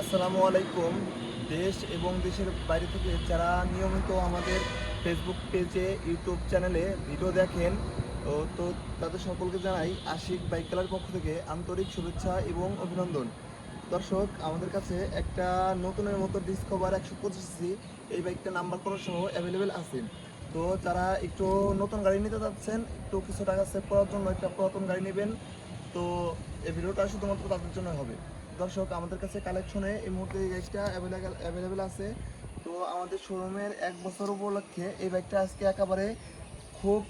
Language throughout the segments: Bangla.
আসসালামু আলাইকুম। দেশ এবং দেশের বাইরে থেকে যারা নিয়মিত আমাদের ফেসবুক পেজে ইউটিউব চ্যানেলে ভিডিও দেখেন তো তাদের সকলকে জানাই আশিক বাইক খেলার পক্ষ থেকে আন্তরিক শুভেচ্ছা এবং অভিনন্দন। দর্শক, আমাদের কাছে একটা নতুনের মতো ডিসকভার একশো পঁচিশ এই বাইকটা নাম্বার করা সহ অ্যাভেলেবেল আছে। তো যারা একটু নতুন গাড়ি নিতে যাচ্ছেন একটু কিছু টাকা সেভ করার জন্য একটা পুরাতন গাড়ি নেবেন। তো এই ভিডিওটা শুধুমাত্র তাদের জন্য হবে। দর্শক, আমাদের কাছে কালেকশনে এই মুহূর্তে এই বাইকটা অ্যাভেলেবেল আছে। তো আমাদের শোরুমের এক বছর উপলক্ষে এই বাইকটা আজকে একেবারে খুব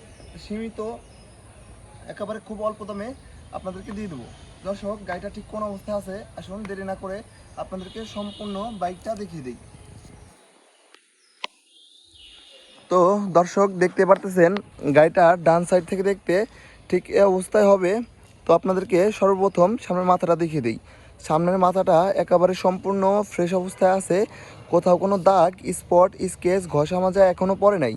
সীমিত, একেবারে খুব অল্প দামে আপনাদেরকে দিয়ে দেবো। দর্শক, গাড়িটা ঠিক কোন অবস্থায় আছে? আসুন দেরি না করে আপনাদেরকে সম্পূর্ণ বাইকটা দেখিয়ে দিই। তো দর্শক, দেখতে পারতেছেন, গাড়িটা ডান সাইড থেকে দেখতে ঠিক এই অবস্থায় হবে। তো আপনাদেরকে সর্বপ্রথম সামনের মাথাটা দেখিয়ে দিই। সামনের মাথাটা একেবারে সম্পূর্ণ ফ্রেশ অবস্থায় আছে। কোথাও কোনো দাগ স্পট স্কেচ ঘষা মাজা এখনও পড়ে নাই।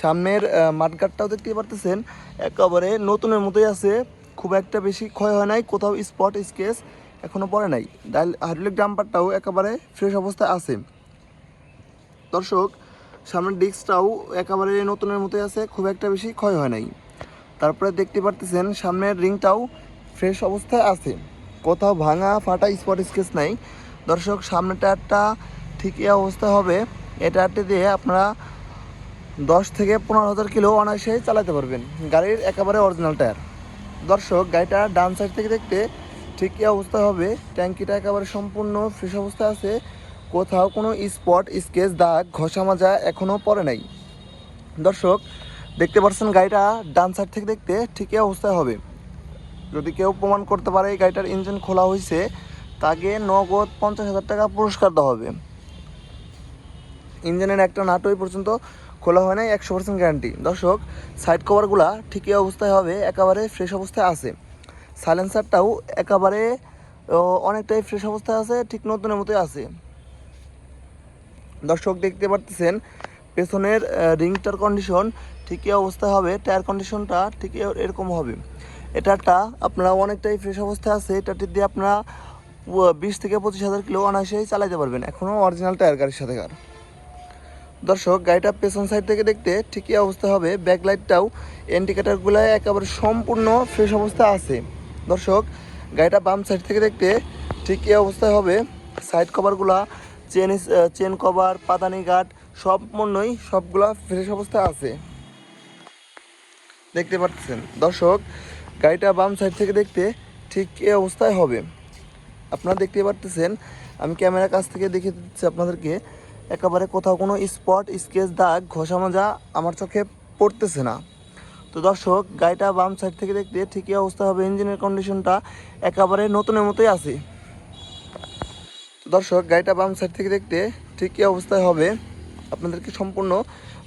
সামনের মাঠগাটটাও দেখতে পারতেছেন, একেবারে নতুনের মতোই আছে। খুব একটা বেশি ক্ষয় হয় নাই, কোথাও স্পট স্কেচ এখনও পড়ে নাই। ডাল হাইড্রোলিক ডাম্পারটাও একেবারে ফ্রেশ অবস্থায় আছে। দর্শক, সামনের ডিস্কটাও একেবারে নতুনের মতোই আছে, খুব একটা বেশি ক্ষয় হয় নাই। তারপরে দেখতে পারতেছেন, সামনের রিংটাও ফ্রেশ অবস্থায় আছে। কোথাও ভাঙা ফাটা স্পট স্কেচ নাই। দর্শক সামনের টায়ারটা ঠিক এই অবস্থায় হবে। এই টায়ারটি দিয়ে আপনারা দশ থেকে পনেরো হাজার কিলো অনায়াসে চালাতে পারবেন গাড়ির একেবারে অরিজিনাল টায়ার দর্শক, গাড়িটা ডান সাইড থেকে দেখতে ঠিক এই অবস্থায় হবে। ট্যাঙ্কিটা একেবারে সম্পূর্ণ ফ্রেশ অবস্থা আছে। কোথাও কোনো স্পট স্কেচ দাগ, ঘষা মাজা এখনও পড়ে নাই। দর্শক, দেখতে পাচ্ছেন গাড়িটা ডান সাইড থেকে দেখতে ঠিকই অবস্থায় হবে। যদি কেউ প্রমাণ করতে পারে এই গাড়িটার ইঞ্জিন খোলা হয়েছে তাকে নগদ পঞ্চাশ হাজার টাকা পুরস্কার দেওয়া হবে। ইঞ্জিনের একটা নাটই পর্যন্ত খোলা হয় নাই, একশো পার্সেন্ট গ্যারান্টি। দর্শক সাইড কভারগুলা ঠিকই অবস্থায় হবে, একেবারে ফ্রেশ অবস্থায় আছে। সাইলেন্সারটাও একেবারে অনেকটাই ফ্রেশ অবস্থায় আছে, ঠিক নতুনের মতোই আছে। দর্শক, দেখতে পারতেছেন, পেছনের রিংটার কন্ডিশন ঠিকই অবস্থায় হবে টায়ার কন্ডিশনটা ঠিকই এরকম হবে। এটাটা আপনারা অনেকটাই ফ্রেশ অবস্থায় আছে। এটাটি দিয়ে আপনারা বিশ থেকে পঁচিশ হাজার কিলো অনায়াসেই চালাইতে পারবেন। এখনও অরিজিনাল টায়ার গাড়ির সাথে কার। দর্শক, গাড়িটা পেছন সাইড থেকে দেখতে ঠিকই অবস্থা হবে। ব্যাকলাইটটাও ইন্ডিকেটারগুলো একেবারে সম্পূর্ণ ফ্রেশ অবস্থা আছে। দর্শক, গাড়িটা বাম সাইড থেকে দেখতে ঠিকই অবস্থায় হবে। সাইড কভারগুলা চেন চেন কভার পাতানি গার্ড সম্পূর্ণই সবগুলা ফ্রেশ অবস্থায় আছে। দেখতে পাচ্ছেন। দর্শক গাড়িটা বাম সাইড থেকে দেখতে ঠিক এই অবস্থায় হবে। আপনারা দেখতে পারতেছেন, আমি ক্যামেরার কাছ থেকে দেখে দিচ্ছি আপনাদেরকে, একেবারে কোথাও কোনো স্পট স্কেচ দাগ, ঘষা মাজা আমার চোখে পড়তেছে না। তো দর্শক, গাড়িটা বাম সাইড থেকে দেখতে ঠিকই অবস্থা হবে ইঞ্জিনের কন্ডিশনটা একেবারে নতুনের মতোই আছে। তো দর্শক, গাড়িটা বাম সাইড থেকে দেখতে ঠিকই অবস্থায় হবে। আপনাদেরকে সম্পূর্ণ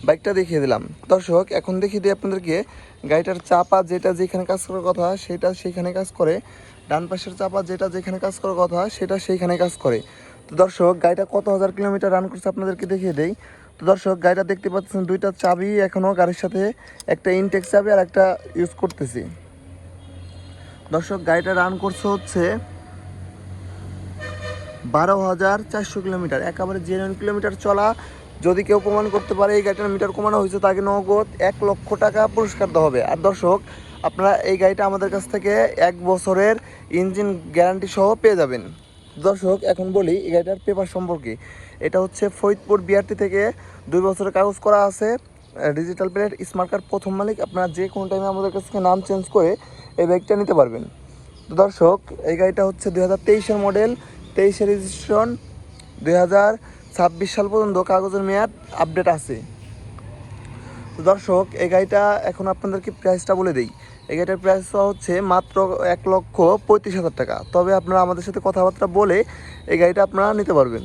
বাইকটা দেখিয়ে দিলাম। দর্শক, এখন দেখিয়ে দিই আপনাদেরকে গাড়িটার চাপা যেটা যেখানে কাজ করার কথা, সেটা সেইখানে কাজ করে। ডান পাশের চাপা যেটা যেখানে কাজ করার কথা, সেটা সেইখানে কাজ করে। তো দর্শক, গাড়িটা কত হাজার কিলোমিটার রান করছে আপনাদেরকে দেখিয়ে দেই। তো দর্শক, গাড়িটা দেখতে পাচ্ছেন দুইটা চাবি এখনও গাড়ির সাথে, একটা ইনটেক চাবি আর একটা ইউজ করতেছি। দর্শক, গাড়িটা রান করছে হচ্ছে বারো হাজার চারশো কিলোমিটার। একেবারে জেনুইন কিলোমিটার চলা যদি কেউ প্রমাণ করতে পারে এই গাড়িটার মিটার কমানো হয়েছে, তাকে নগদ এক লক্ষ টাকা পুরস্কার দেওয়া হবে। আর দর্শক, আপনারা এই গাড়িটা আমাদের কাছ থেকে এক বছরের ইঞ্জিন গ্যারান্টি সহ পেয়ে যাবেন। দর্শক, এখন বলি এই গাড়িটার পেপার সম্পর্কে। এটা হচ্ছে ফরিদপুর বিআরটি থেকে দুই বছরের কাগজ করা আছে। ডিজিটাল প্লেট স্মার্ট কার্ড প্রথম মালিক। আপনারা যে কোনো টাইমে আমাদের কাছ থেকে নাম চেঞ্জ করে এই বাইকটা নিতে পারবেন। তো দর্শক, এই গাড়িটা হচ্ছে দুই হাজার তেইশের মডেল তেইশের রেজিস্ট্রেশন দুই হাজার ছাব্বিশ সাল পর্যন্ত কাগজের মেয়াদ আপডেট আছে। দর্শক, এই গাড়িটা এখন আপনাদেরকে প্রাইসটা বলে দিই। এই গাড়িটার প্রাইস হচ্ছে মাত্র এক লক্ষ পঁয়ত্রিশ হাজার টাকা। তবে আপনারা আমাদের সাথে কথাবার্তা বলে এই গাড়িটা আপনারা নিতে পারবেন।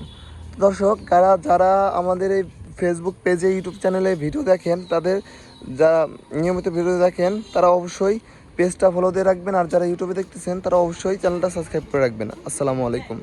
দর্শক, যারা যারা আমাদের এই ফেসবুক পেজে ইউটিউব চ্যানেলে ভিডিও দেখেন, তাদের, যারা নিয়মিত ভিডিও দেখেন, তারা অবশ্যই পেজটা ফলো দিয়ে রাখবেন। আর যারা ইউটিউবে দেখতেছেন, তারা অবশ্যই চ্যানেলটা সাবস্ক্রাইব করে রাখবেন। আসসালামু আলাইকুম।